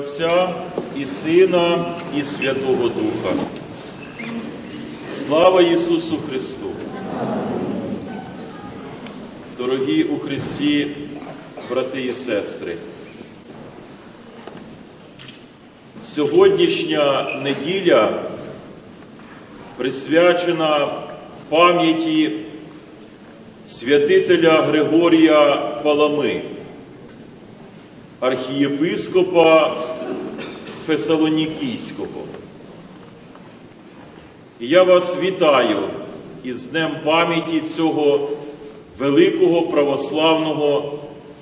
Отця і Сина, і Святого Духа. Слава Ісусу Христу! Дорогі у Христі, брати і сестри! Сьогоднішня неділя присвячена пам'яті святителя Григорія Палами, архієпископа Фесалонікійського. І я вас вітаю із Днем пам'яті цього великого православного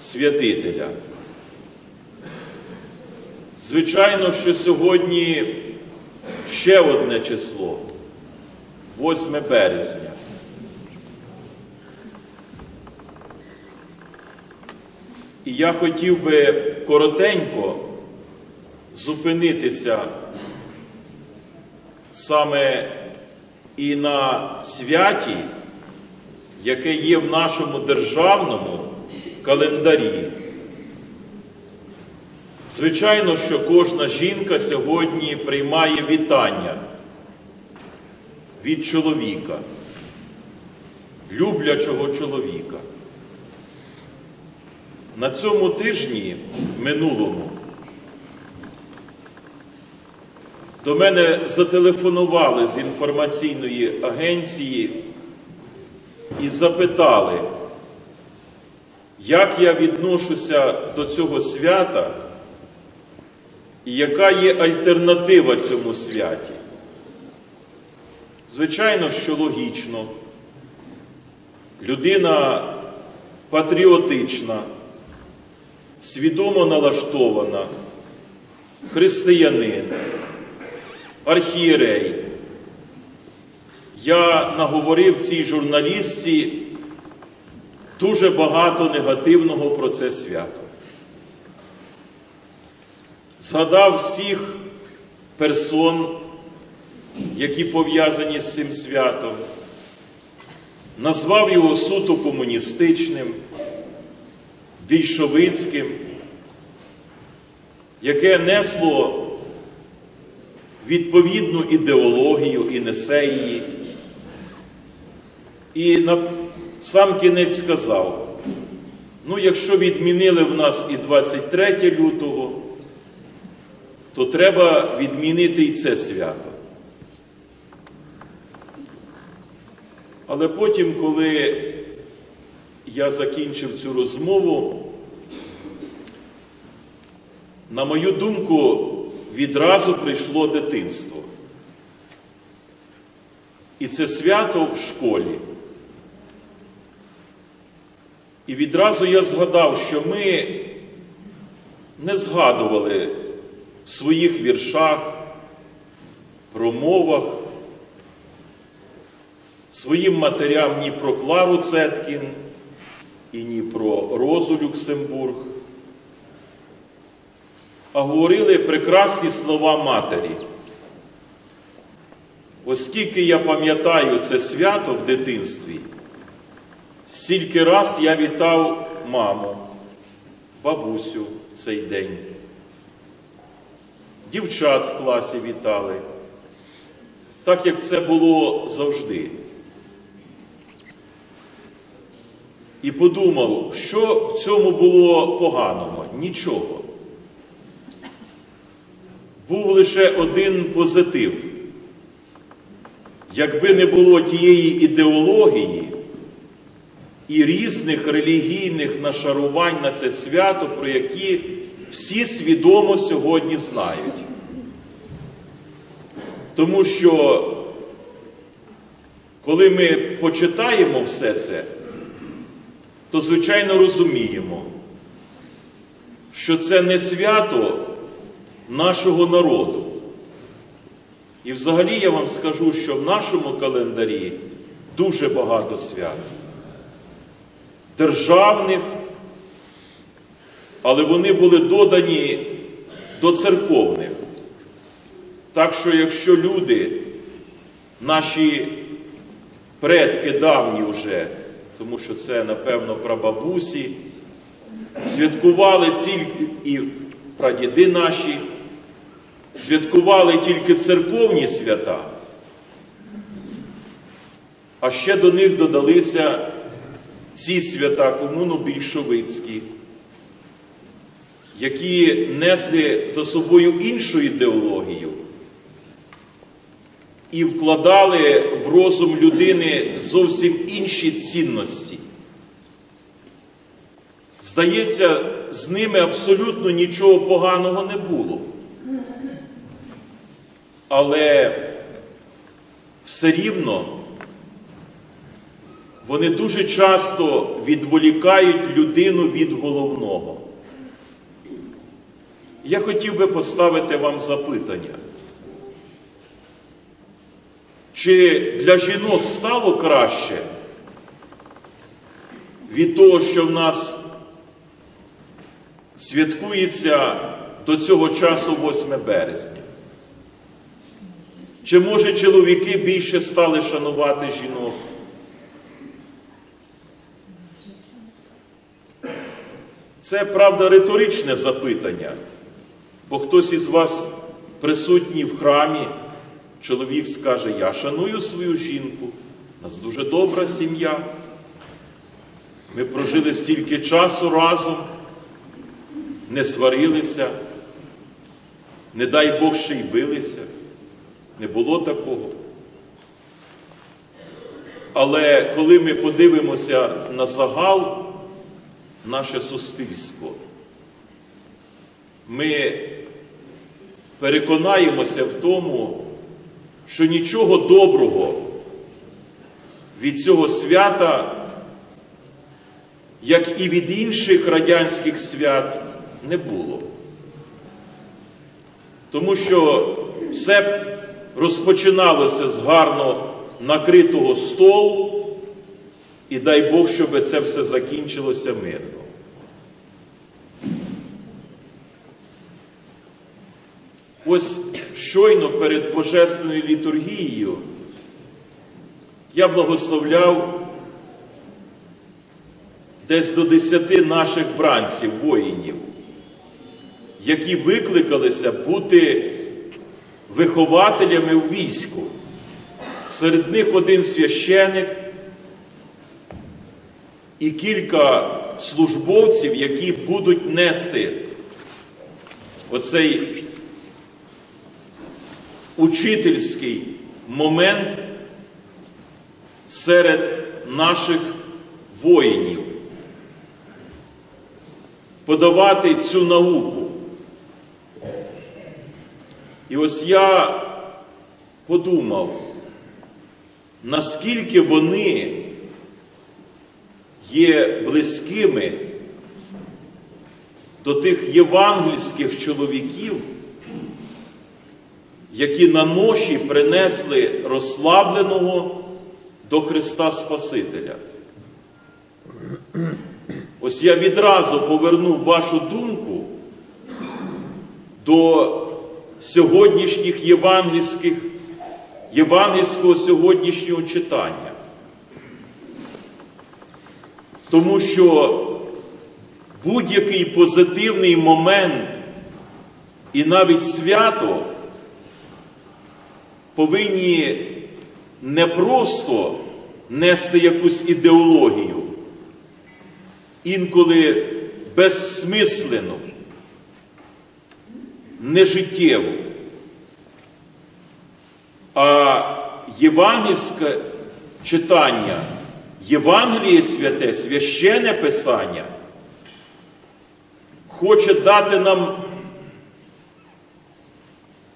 святителя. Звичайно, що сьогодні ще одне число 8 березня. І я хотів би коротенько зупинитися саме і на святі, яке є в нашому державному календарі. Звичайно, що кожна жінка сьогодні приймає вітання від чоловіка, люблячого чоловіка. На цьому тижні минулому до мене зателефонували з інформаційної агенції і запитали, як я відношуся до цього свята і яка є альтернатива цьому святі. Звичайно, що логічно, людина патріотична, свідомо налаштована, християнин, архієрей. Я наговорив цій журналістці дуже багато негативного про це свято. Згадав всіх персон, які пов'язані з цим святом, назвав його суто комуністичним, більшовицьким, яке несло відповідну ідеологію і несе її. І на сам кінець сказав: ну, якщо відмінили в нас і 23 лютого, то треба відмінити і це свято. Але потім, коли я закінчив цю розмову, на мою думку, відразу прийшло дитинство. І це свято в школі. І відразу я згадав, що ми не згадували в своїх віршах, промовах, своїм матерям ні про Клару Цеткін і ні про Розу Люксембург, а говорили прекрасні слова матері. Оскільки я пам'ятаю це свято в дитинстві, стільки раз я вітав маму, бабусю цей день. Дівчат в класі вітали, так як це було завжди. І подумав, що в цьому було поганого? Нічого. Був лише один позитив. Якби не було тієї ідеології і різних релігійних нашарувань на це свято, про які всі свідомо сьогодні знають. Тому що, коли ми почитаємо все це, то звичайно розуміємо, що це не свято нашого народу. І взагалі я вам скажу, що в нашому календарі дуже багато свят. Державних, але вони були додані до церковних. Так що, якщо люди, наші предки давні вже, тому що це, напевно, прабабусі, святкували тільки і прадіди наші святкували тільки церковні свята, а ще до них додалися ці свята комуно-більшовицькі, які несли за собою іншу ідеологію і вкладали в розум людини зовсім інші цінності. Здається, з ними абсолютно нічого поганого не було. Але все рівно вони дуже часто відволікають людину від головного. Я хотів би поставити вам запитання. Чи для жінок стало краще від того, що в нас святкується до цього часу 8 березня? Чи може чоловіки більше стали шанувати жінок? Це правда риторичне запитання, бо хтось із вас присутній в храмі, чоловік скаже, я шаную свою жінку, у нас дуже добра сім'я. Ми прожили стільки часу разом, не сварилися, не дай Бог ще й билися. Не було такого. Але коли ми подивимося на загал, наше суспільство, ми переконаємося в тому, що нічого доброго від цього свята, як і від інших радянських свят, не було. Тому що все розпочиналося з гарно накритого столу, і дай Бог, щоб це все закінчилося мирно. Ось щойно перед Божественною літургією я благословляв десь до десяти наших бранців, воїнів, які викликалися бути вихователями в війську. Серед них один священик і кілька службовців, які будуть нести оцей учительський момент серед наших воїнів. Подавати цю науку. І ось я подумав, наскільки вони є близькими до тих євангельських чоловіків, які на ноші принесли розслабленого до Христа Спасителя. Ось я відразу повернув вашу думку до сьогоднішніх євангельських, євангельського сьогоднішнього читання. Тому що будь-який позитивний момент і навіть свято повинні не просто нести якусь ідеологію, інколи безсмислену, нежиттєву. А євангельське читання, Євангеліє святе, священне Писання хоче дати нам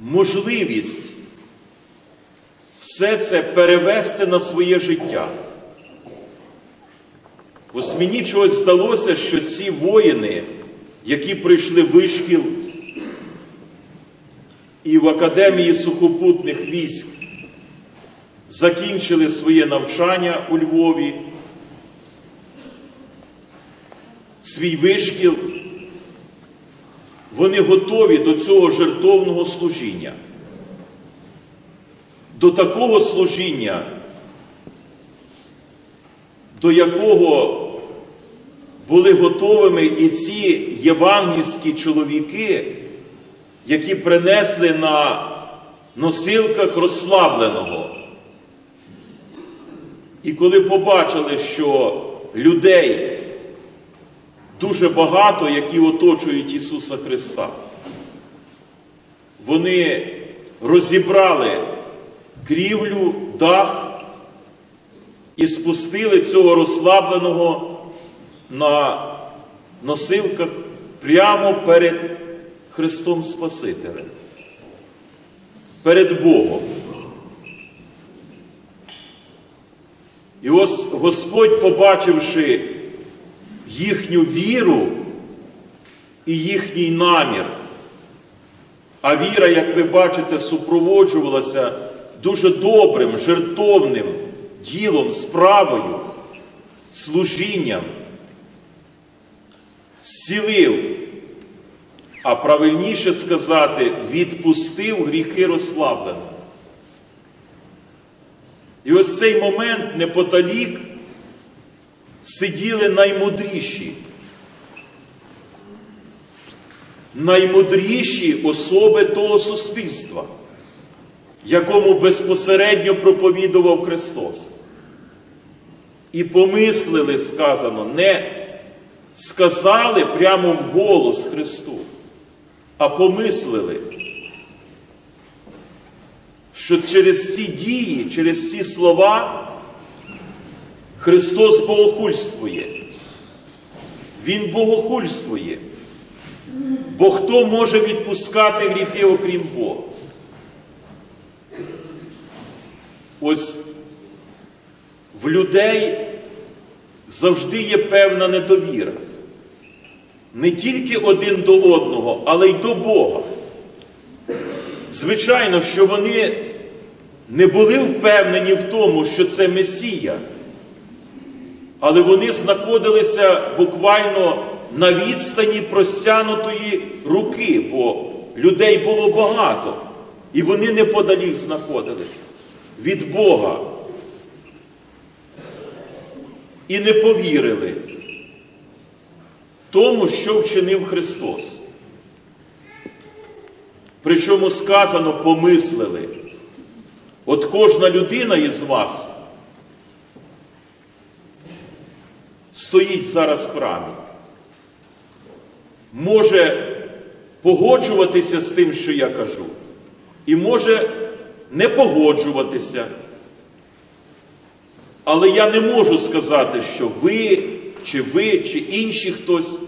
можливість все це перевести на своє життя. Ось мені чогось здалося, що ці воїни, які прийшли вишкіл і в Академії сухопутних військ, закінчили своє навчання у Львові, свій вишкіл, вони готові до цього жертовного служіння. До такого служіння, до якого були готовими і ці євангельські чоловіки, які принесли на носилках розслабленого. І коли побачили, що людей дуже багато, які оточують Ісуса Христа, вони розібрали крівлю, дах і спустили цього розслабленого на носилках прямо перед Христом Спасителем, перед Богом. І ось Господь, побачивши їхню віру і їхній намір, а віра, як ви бачите, супроводжувалася дуже добрим, жертовним ділом, справою, служінням, зцілив, а правильніше сказати, відпустив гріхи розслабленого. І ось цей момент неподалік сиділи наймудріші, наймудріші особи того суспільства, якому безпосередньо проповідував Христос. І помислили, сказано, не сказали прямо в голос Христу, а помислили, що через ці дії, через ці слова Христос богохульствує. Він богохульствує. Бо хто може відпускати гріхи, окрім Бога? Ось в людей завжди є певна недовіра. Не тільки один до одного, але й до Бога. Звичайно, що вони не були впевнені в тому, що це Месія, але вони знаходилися буквально на відстані простянутої руки, бо людей було багато, і вони неподалік знаходилися від Бога. І не повірили тому, що вчинив Христос. Причому сказано, помислили. От кожна людина із вас стоїть зараз в храмі. Може погоджуватися з тим, що я кажу, і може не погоджуватися. Але я не можу сказати, що ви, чи ви, чи інші хтось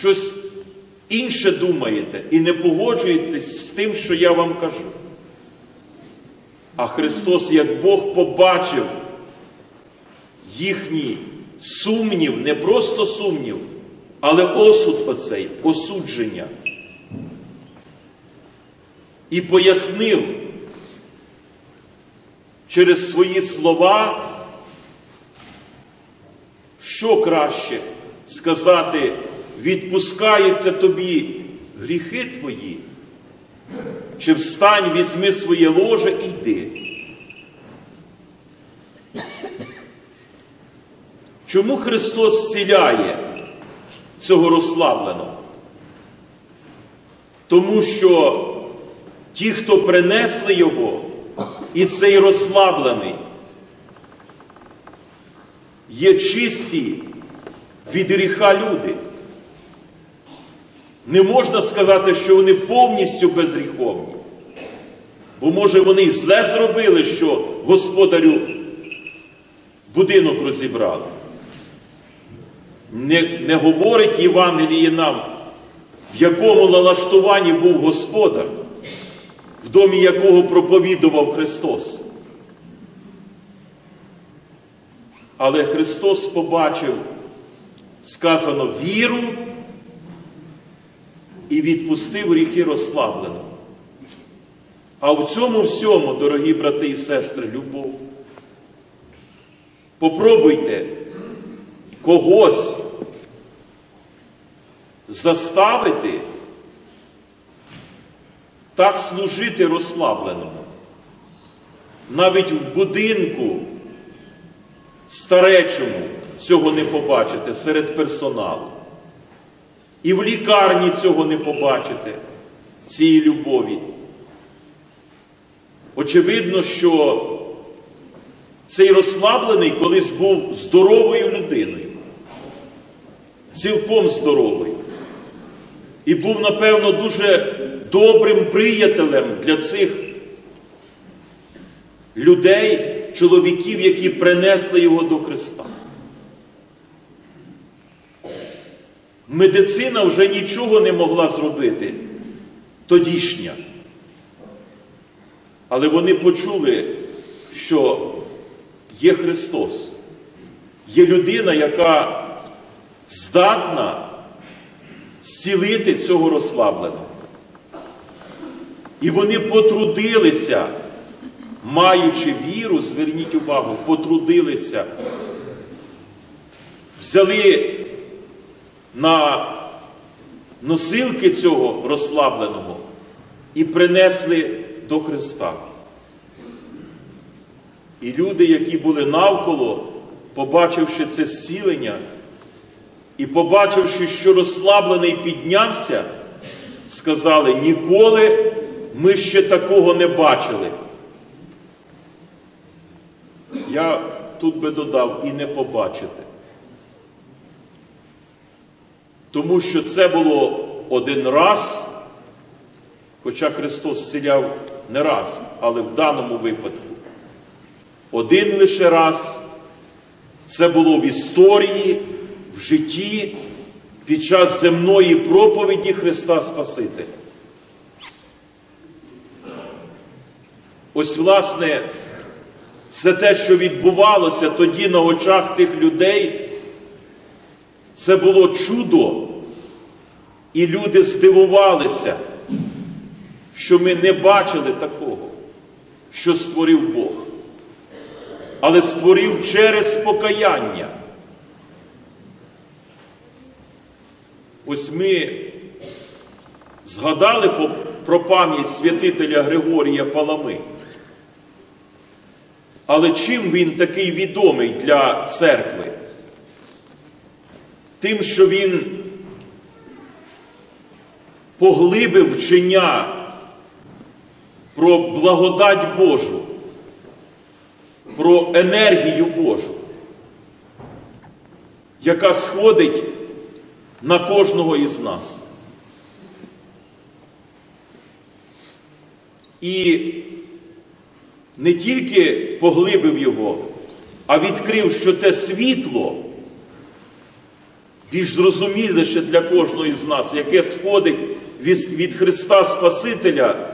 щось інше думаєте і не погоджуєтесь з тим, що я вам кажу. А Христос, як Бог, побачив їхній сумнів, не просто сумнів, але осуд оцей, осудження. І пояснив через свої слова, що краще сказати, відпускаються тобі гріхи твої, чи встань, візьми своє ложе і йди. Чому Христос зціляє цього розслабленого? Тому що ті, хто принесли його, і цей розслаблений, є чисті від гріха люди. Не можна сказати, що вони повністю безгріховні. Бо, може, вони й зле зробили, що господарю будинок розібрали. Не, не говорить Євангеліє нам, в якому налаштуванні був господар, в домі якого проповідував Христос. Але Христос побачив, сказано, віру і відпустив гріхи розслаблено. А в цьому всьому, дорогі брати і сестри, любов. Попробуйте когось заставити так служити розслабленому. Навіть в будинку старечому цього не побачите серед персоналу. І в лікарні цього не побачите, цієї любові. Очевидно, що цей розслаблений колись був здоровою людиною, цілком здоровою. І був, напевно, дуже добрим приятелем для цих людей, чоловіків, які принесли його до Христа. Медицина вже нічого не могла зробити тодішня. Але вони почули, що є Христос, є людина, яка здатна зцілити цього розслабленого. І вони потрудилися, маючи віру, зверніть увагу, потрудилися, взяли на носилки цього розслабленого і принесли до Христа. І люди, які були навколо, побачивши це зцілення, і побачивши, що розслаблений піднявся, сказали, ніколи ми ще такого не бачили. Я тут би додав і не побачите. Тому що це було один раз, хоча Христос зціляв не раз, але в даному випадку. Один лише раз це було в історії, в житті під час земної проповіді Христа Спасителя. Ось, власне, все те, що відбувалося тоді на очах тих людей, це було чудо. І люди здивувалися, що ми не бачили такого, що створив Бог, але створив через покаяння. Ось ми згадали про пам'ять святителя Григорія Палами. Але чим він такий відомий для церкви? Тим, що він поглибив вчення про благодать Божу, про енергію Божу, яка сходить на кожного із нас. І не тільки поглибив його, а відкрив, що те світло більш зрозуміліше для кожного із нас, яке сходить від, від Христа Спасителя,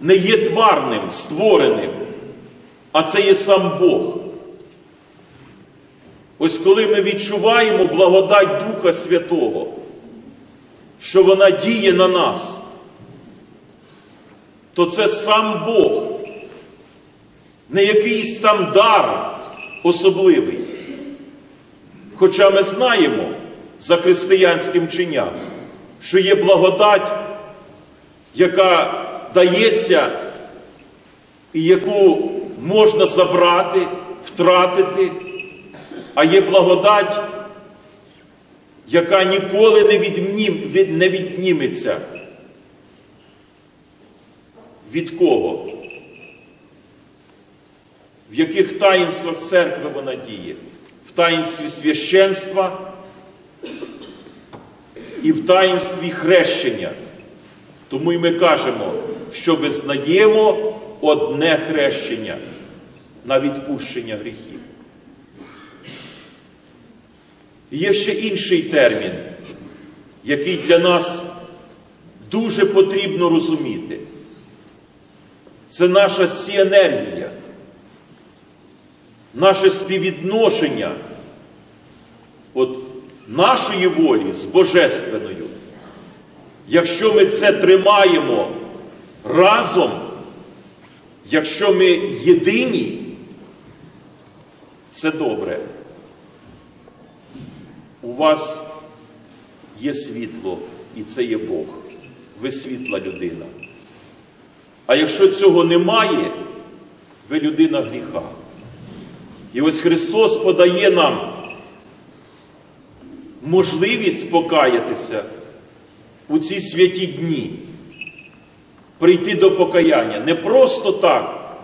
не є тварним, створеним, а це є сам Бог. Ось коли ми відчуваємо благодать Духа Святого, що вона діє на нас, то це сам Бог, не якийсь там дар особливий. Хоча ми знаємо за християнським чиням, що є благодать, яка дається і яку можна забрати, втратити, а є благодать, яка ніколи не, віднім, від- не відніметься. Від кого? В яких таїнствах церкви вона діє? В таїнстві священства і в таїнстві хрещення. Тому й ми кажемо, що визнаємо одне хрещення на відпущення гріхів. Є ще інший термін, який для нас дуже потрібно розуміти. Це наша сіенергія, наше співвідношення от нашої волі з Божественною. Якщо ми це тримаємо разом, якщо ми єдині, це добре. У вас є світло, і це є Бог. Ви світла людина. А якщо цього немає, ви людина гріха. І ось Христос подає нам можливість покаятися у ці святі дні, прийти до покаяння. Не просто так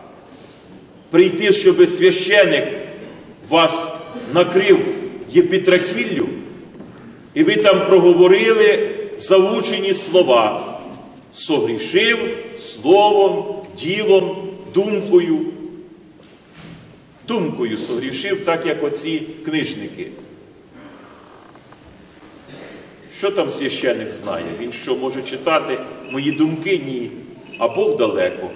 прийти, щоб священик вас накрив єпітрахіллю, і ви там проговорили заучені слова. Согрішив словом, ділом, думкою. Думкою согрішив, так як оці книжники. Що там священик знає? Він що може читати мої думки? Ні. А Бог далеко.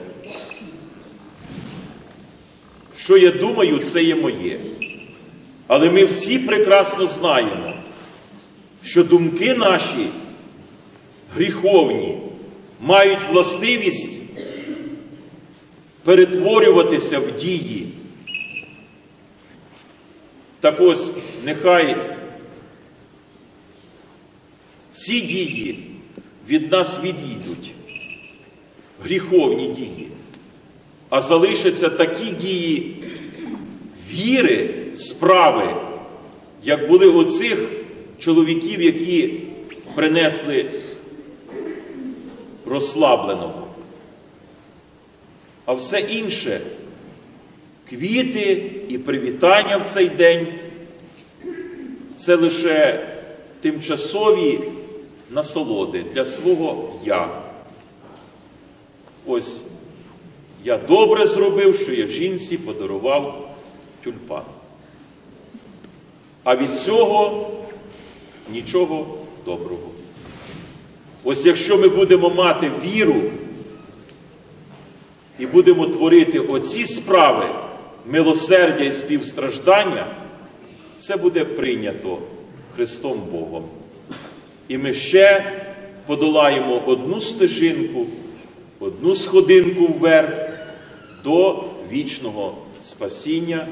Що я думаю, це є моє. Але ми всі прекрасно знаємо, що думки наші гріховні мають властивість перетворюватися в дії. Так ось нехай ці дії від нас відійдуть, гріховні дії, а залишаться такі дії віри, справи, як були оцих чоловіків, які принесли розслабленого. А все інше квіти і привітання в цей день це лише тимчасові насолоди для свого я. Ось я добре зробив, що я жінці подарував тюльпан. А від цього нічого доброго. Ось якщо ми будемо мати віру і будемо творити оці справи милосердя і співстраждання, це буде прийнято Христом Богом. І ми ще подолаємо одну стежинку, одну сходинку вверх до вічного спасіння.